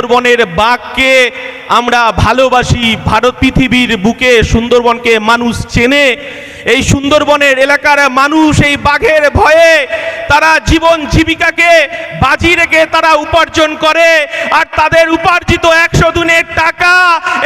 সুন্দরবনের বাঘকে আমরা ভালোবাসি। ভারত পৃথিবীর বুকে সুন্দরবনকে মানুষ চেনে। এই সুন্দরবনের এলাকার মানুষ এই বাঘের ভয়ে তারা জীবন জীবিকাকে বাজি রেখে তারা উপার্জন করে। আর তাদের উপার্জিত একশো দিনের টাকা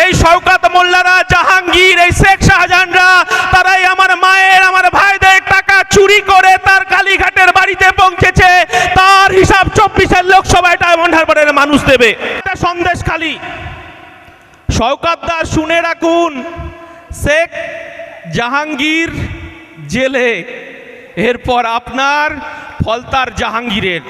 এই শওকাত মোল্লারা জাহাঙ্গীর এই শেখ শাহজাহানরা তারাই আমার মায়ের আমার ভাইদের টাকা চুরি করে তার কালীঘাটের বাড়িতে পৌঁছেছে তার হিসাব চব্বিশের লোকসভায় ডায়মন্ড হারবারের মানুষ দেবে। এটা সন্দেশ খালি। শওকাত শুনে রাখুন, শেখ জাহাঙ্গীর জেলে। এরপর আপনার ফলতার জাহাঙ্গীরের।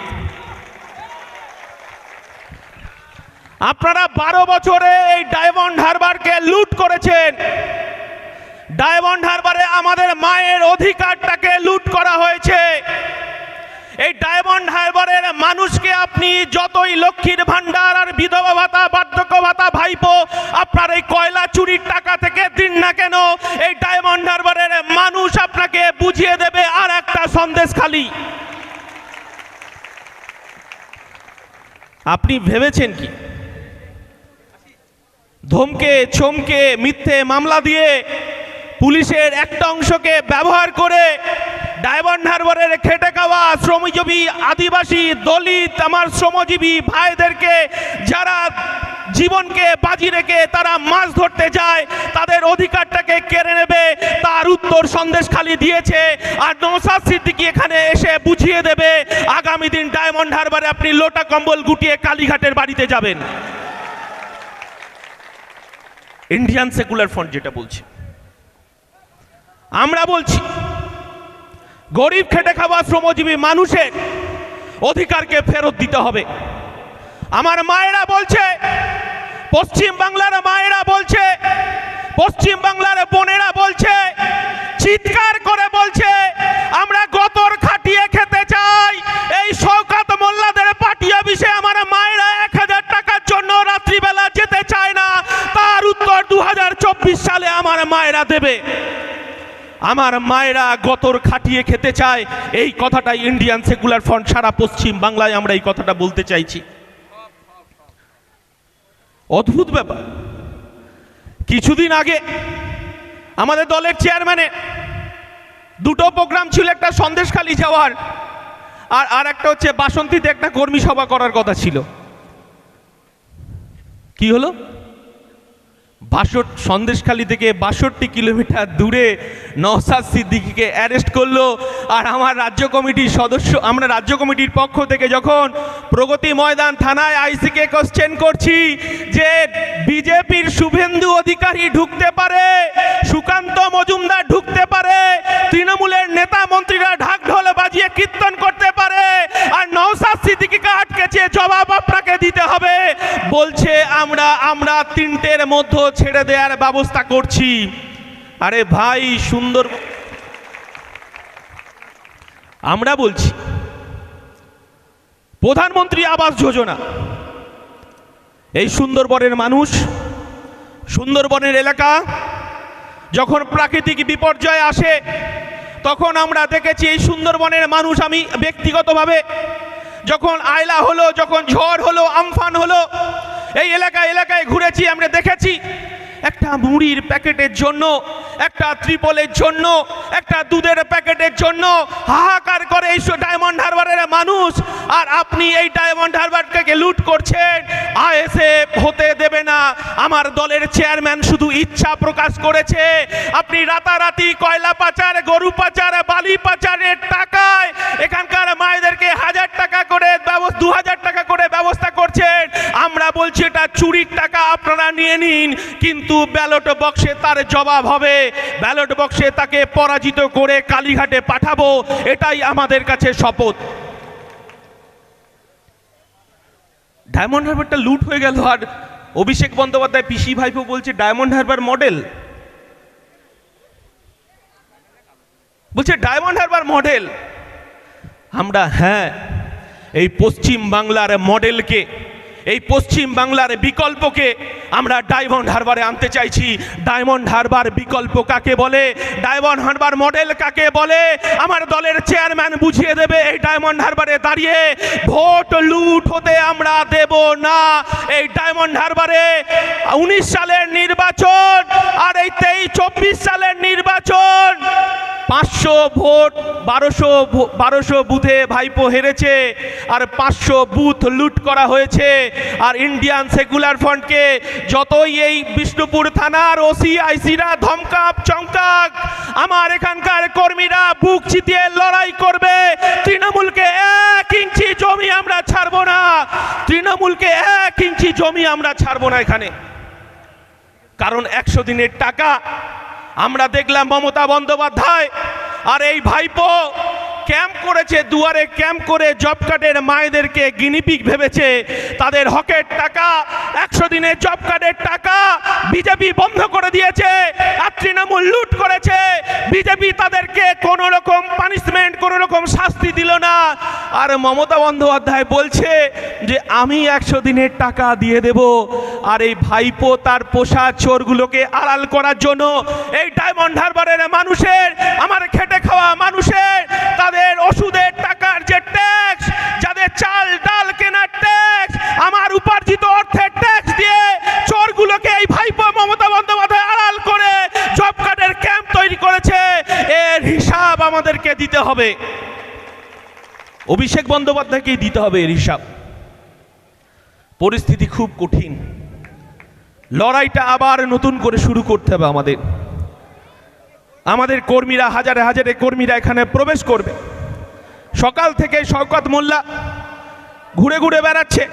আপনারা বারো বছরে এই ডায়মন্ড হারবারকে লুট করেছেন। ডায়মন্ড হারবারে আমাদের মায়ের অধিকারটাকে লুট করা হয়েছে। এই ডায়মন্ড হারবারের মানুষকে আপনি যতই লক্ষ্মীর ভান্ডার আর বিধবা ভাতা, বার্ধক্য ভাতা, ভাইপো, আপনার এই কয়লা চুরির টাকা থেকে দিন না কেন, এই ডায়মন্ড হারবারের মানুষ আপনাকে বুঝিয়ে দেবে আর একটা সন্দেশ খালি। আপনি ভেবেছেন কি? ধমকে, চমকে, মিথ্যে মামলা দিয়ে পুলিশের একটা অংশকে ব্যবহার করে ডায়মন্ড হারবারের খেটে খাওয়া শ্রমজীবী আদিবাসী দলিত আমার শ্রমজীবী ভাইদেরকে, যারা জীবনকে বাজি রেখে তারা মাছ ধরতে যায়, তাদের অধিকারটাকে কেড়ে নেবে, তার উত্তর সন্দেশ খালি দিয়েছে, আর নৌসাদ সিদ্দিকি এখানে এসে বুঝিয়ে দেবে, আগামী দিন ডায়মন্ড হারবারে আপনি লোটা কম্বল গুটিয়ে কালীঘাটের বাড়িতে যাবেন। ইন্ডিয়ান সেকুলার ফ্রন্ট যেটা বলছে। আমরা বলছি গরিব খেটে খাওয়া শ্রমজীবী মানুষের অধিকারকে ফেরত দিতে হবে। আমার মায়েরা বলছে, পশ্চিম বাংলার মায়েরা বলছে, পশ্চিম বাংলার বোনেরা বলছে, চিৎকার করে বলছে, আমরা গতর খাটিয়ে খেতে চাই। এই শওকাত মোল্লাদের পার্টি অফিসে আমার মায়েরা এক হাজার টাকার জন্য রাত্রিবেলা যেতে চায় না। তার উত্তর দু হাজার চব্বিশ সালে আমার মায়েরা দেবে। আমার মায়েরা গতর খাটিয়ে খেতে চায়। এই কথাটাই ইন্ডিয়ান সেকুলার ফ্রন্ট সারা পশ্চিম বাংলায় আমরা এই কথাটা বলতে চাইছি। অদ্ভুত ব্যাপার। কিছুদিন আগে আমাদের দলের চেয়ারম্যানে দুটো প্রোগ্রাম ছিল, একটা সন্দেশখালি যাওয়ার আর আর একটা হচ্ছে বাসন্তীতে একটা কর্মী সভা করার কথা ছিল। কি হলো? বাষট সন্দেশখালী থেকে বাষট্টি কিলোমিটার দূরে নওসাদ সিদ্দিকিকে অ্যারেস্ট করল। আর আমার রাজ্য কমিটির সদস্য, আমরা রাজ্য কমিটির পক্ষ থেকে যখন প্রগতি ময়দান থানায় আইসিকে কোশ্চেন করছি যে বিজেপির শুভেন্দু অধিকারী ঢুকতে পারে, সুকান্ত মজুমদার ঢুকতে পারে, তৃণমূলের নেতা মন্ত্রীরা ঢাক ঢোল বাজিয়ে কীর্তন করতে পারে, আর নওসাদ সিদ্দিকিকে আটকেছে, জবাব আপনাকে দিতে হবে। বলছে, আমরা আমরা তিনটের মধ্যে ছেড়ে দেওয়ার ব্যবস্থা করছি। আরে ভাই, সুন্দর। আমরা বলছি, প্রধানমন্ত্রী আবাস যোজনা। এই সুন্দরবনের মানুষ, সুন্দরবনের এলাকা, যখন প্রাকৃতিক বিপর্যয় আসে, তখন আমরা দেখেছি এই সুন্দরবনের মানুষ আমি ব্যক্তিগতভাবে, যখন আয়লা হলো, যখন ঝড় হলো, আমফান হলো, এই এলাকা এলাকায় ঘুরেছি, আমরা দেখেছি একটা মুড়ির প্যাকেটের জন্য, একটা ত্রিপলের জন্য, একটা দুধের প্যাকেটের জন্য হাহাকার করে এই ডায়মন্ড হারবারের মানুষ। আর আপনি এই ডায়মন্ড হারবারকে লুট করছেন আইএসএ হতে দেবে না। আমার দলের চেয়ারম্যান শুধু ইচ্ছা প্রকাশ করেছে, আপনি রাতারাতি কয়লা পাচার, গরু পাচার, বালি পাচারের টাকায় এখানকার মায়েদেরকে আপনারা নিয়ে নিন, কিন্তু ব্যালট বক্সে তার জবাব হবে। ব্যালট বক্সে তাকে পরাজিত করে কালীঘাটে পাঠাবো, এটাই আমাদের কাছে শপথ। ডায়মন্ড হারবারটা লুট হয়ে গেল, আর অভিষেক বন্দ্যোপাধ্যায় পিসি ভাইপো বলছে, ডায়মন্ড হারবার মডেল। বলছে, ডায়মন্ড হারবার মডেল? আমরা হ্যাঁ এই পশ্চিম বাংলার মডেলকে এই পশ্চিম বাংলার বিকল্পকে আমরা ডায়মন্ড হারবারে আনতে চাইছি। ডায়মন্ড হারবার বিকল্প কাকে বলে? ডায়মন্ড হারবার মডেল কাকে বলে? আমার দলের চেয়ারম্যান বুঝিয়ে দেবে এই ডায়মন্ড হারবারে দাঁড়িয়ে। ভোট লুট হতে আমরা দেব না। এই ডায়মন্ড হারবারে উনিশ সালের নির্বাচন আর এই তেইশ চব্বিশ সালের নির্বাচন পাঁচশো ভোট, বারোশো বারোশো বুথে ভাইপো হেরেছে, আর পাঁচশো বুথ লুট করা হয়েছে। আর ইন্ডিয়ান সেকুলার ফ্রন্টকে যতই এই বিষ্ণুপুর থানার ওসি আইসিরা ধমকাপ চমকাক, আমার এখানকার কর্মীরা বুক চিতিয়ে লড়াই করবে। তৃণমূলকে এক ইঞ্চি জমি আমরা ছাড়বো না। তৃণমূলকে এক ইঞ্চি জমি আমরা ছাড়বো না এখানে। কারণ একশো দিনের টাকা আমরা দেখলাম মমতা বন্দ্যোপাধ্যায় আর এই ভাইপো ক্যাম্প করেছে, দুয়ারে ক্যাম্প করে জব কার্ডের মায়েদেরকে গিনিপিক ভেবেছে। তাদের হকের টাকা, একশো দিনের জব কার্ডের টাকা বিজেপি বন্ধ করে দিয়েছে। তৃণমূল লুট করেছে। বিজেপি তাদেরকে কোনো রকম পানিশমেন্ট কোনো রকম শাস্তি দিল না। আর মমতা বন্দ্যোপাধ্যায় বলছে যে, আমি একশো দিনের টাকা দিয়ে দেব। আর এই ভাইপো তার পোষা চোরগুলোকে আড়াল করার জন্য এই ডায়মন্ড হারবারের মানুষের আমার খেটে হবে। অভিষেক বন্দ্যোপাধ্যায়কেই দিতে হবে এর হিসাব। পরিস্থিতি খুব কঠিন। লড়াইটা আবার নতুন করে শুরু করতে হবে আমাদের। আমাদের কর্মীরা, হাজারে হাজারে কর্মীরা এখানে প্রবেশ করবে। সকাল থেকে শওকত মোল্লা ঘুরে ঘুরে বেড়াচ্ছে।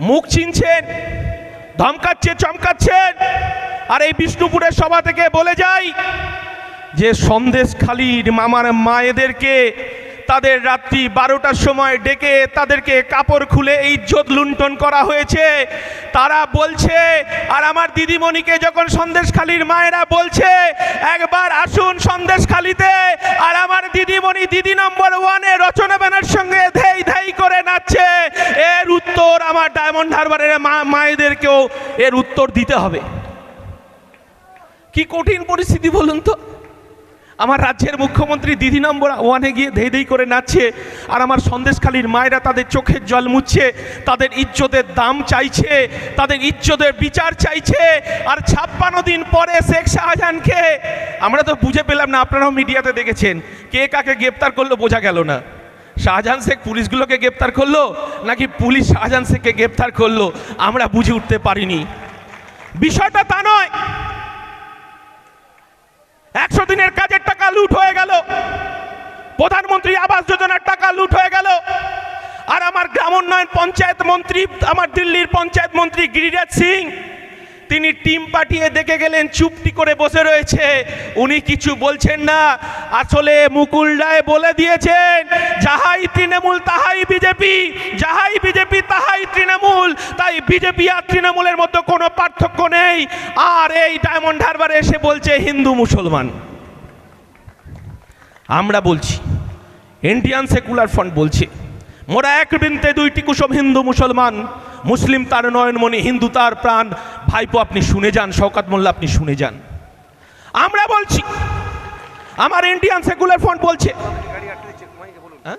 মুখ চিনছেন, ধমকাচ্ছে, চমকাচ্ছেন। আর এই বিষ্ণুপুরের সভা থেকে বলে যাই যে সন্দেশ খালির মামার মায়েদেরকে তাদের রাত্রি বারোটার সময় ডেকে তাদেরকে কাপড় খুলে ইজ্জত লুণ্ঠন করা হয়েছে, তারা বলছে, আর আমার দিদিমণিকে যখন সন্দেশখালির মায়েরা বলছে, একবার আসুন সন্দেশখালিতে আর আমার দিদিমণি দিদি নম্বর ওয়ানে রচনা ব্যানার সঙ্গে ধেই ধেই করে নাচছে, এর উত্তর আমার ডায়মন্ড হারবারের মা, মায়েদেরকেও এর উত্তর দিতে হবে। কি কঠিন পরিস্থিতি বলুন তো? আমার রাজ্যের মুখ্যমন্ত্রী দিদি নম্বর ওয়ানে গিয়ে ধেই ধেই করে নাচছে, আর আমার সন্দেশখালীর মায়েরা তাদের চোখের জল মুছছে, তাদের ইজ্জতের দাম চাইছে, তাদের ইজ্জতের বিচার চাইছে, আর ছাপ্পান্ন দিন পরে শেখ শাহজাহানকে, আমরা তো বুঝে পেলাম না, আপনারাও মিডিয়াতে দেখেছেন, কে কাকে গ্রেপ্তার করল বোঝা গেল না। শাহজাহান শেখ পুলিশগুলোকে গ্রেপ্তার করল, নাকি পুলিশ শাহজাহান শেখকে গ্রেপ্তার করল, আমরা বুঝে উঠতে পারিনি। বিষয়টা তা নয় একশো দিনের কাজের টাকা লুট হয়ে গেল। প্রধানমন্ত্রী আবাস যোজনার টাকা লুট হয়ে গেল। আর আমার গ্রাম উন্নয়ন পঞ্চায়েত মন্ত্রী, আমার দিল্লির পঞ্চায়েত মন্ত্রী গিরিরাজ সিং তিনি টিম পাঠিয়ে দেখে গেলেন, চুপটি করে বসে রয়েছে। উনি কিছু বলছেন না। আসলে মুকুল রায় বলে দিয়েছেন, যাহাই তৃণমূল তাহাই বিজেপি, যাহাই বিজেপি তাহাই তৃণমূল। তাই বিজেপি আর তৃণমূলের মধ্যে কোনো পার্থক্য নেই। আর এই ডায়মন্ড হারবারে এসে বলছে, হিন্দু মুসলমান। আমরা বলছি, ইন্ডিয়ান সেকুলার ফ্রন্ট বলছে, মোরা এক বৃন্তে দুইটি কুসুম হিন্দু মুসলমান। মুসলিম তার নয়নমণি হিন্দু তার প্রাণ। ভাইপো, আপনি শুনে যান, শওকাত মোল্লা, আপনি শুনে যান। আমরা বলছি, আমার ইন্ডিয়ান সেকুলার ফ্রন্ট বলছে। বলুন হ্যাঁ?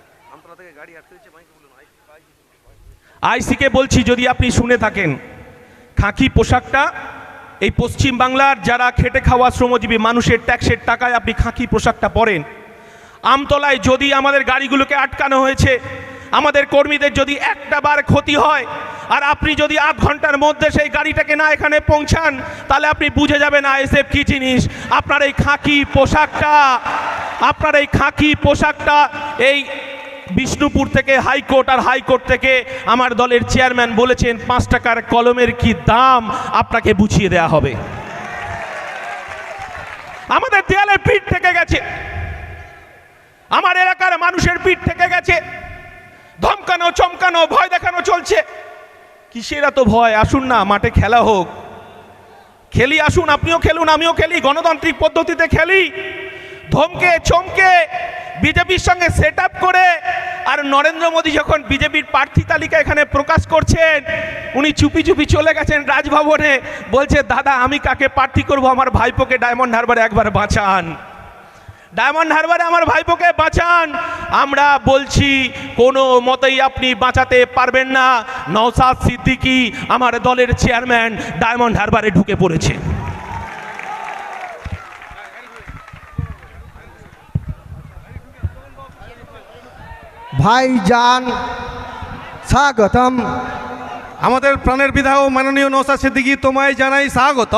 আইসিকে বলছি, যদি আপনি শুনে থাকেন, খাঁকি পোশাকটা, এই পশ্চিম বাংলার যারা খেটে খাওয়া শ্রমজীবী, মানুষের ট্যাক্সের টাকায় আপনি খাঁকি পোশাকটা পরেন, আমতলায় যদি আমাদের গাড়িগুলোকে আটকানো হয়েছে আমাদের কর্মীদের যদি একটা বার ক্ষতি হয়, আর আপনি যদি আধ ঘণ্টার মধ্যে সেই গাড়িটাকে না এখানে পৌঁছান, তাহলে আপনি বুঝে যাবেন আইএসএফ কী জিনিস। আপনার এই খাঁকি পোশাকটা, আপনার এই খাঁকি পোশাকটা এই বিষ্ণুপুর থেকে হাইকোর্ট আর হাইকোর্ট থেকে আমার দলের চেয়ারম্যান বলেছেন, পাঁচ টাকার কলমের কি দাম আপনাকে বুঝিয়ে দেয়া হবে। আমাদের দেয়ালের পিঠ থেকে গেছে। আমার এলাকার মানুষের পিঠ থেকে গেছে। ধমকানো, চমকানো, ভয় দেখানো চলছে। কিসের এত ভয়? আসুন না, মাঠে খেলা হোক। খেলি, আসুন, আপনিও খেলুন, আমিও খেলি, গণতান্ত্রিক পদ্ধতিতে খেলি। ধমকে, চমকে, বিজেপির সঙ্গে সেট করে, আর নরেন্দ্র মোদী যখন বিজেপির প্রার্থী তালিকা এখানে প্রকাশ করছেন, উনি চুপি চুপি চলে গেছেন রাজভবনে, বলছে, দাদা, আমি কাকে প্রার্থী করব? আমার ভাইপোকে ডায়মন্ড হারবারে একবার বাঁচান। ডায়মন্ড হারবারে আমার ভাইপোকে বাঁচান। আমরা বলছি কোনো মতেই আপনি বাঁচাতে পারবেন না। নওসাদ সিদ্দিকী আমার দলের চেয়ারম্যান ডায়মন্ড হারবারে ঢুকে পড়েছে। ভাইজান স্বাগতম। আমাদের প্রাণের বিধায়ক মাননীয় নৌসাদ সিদ্দিকি তোমায় জানাই স্বাগত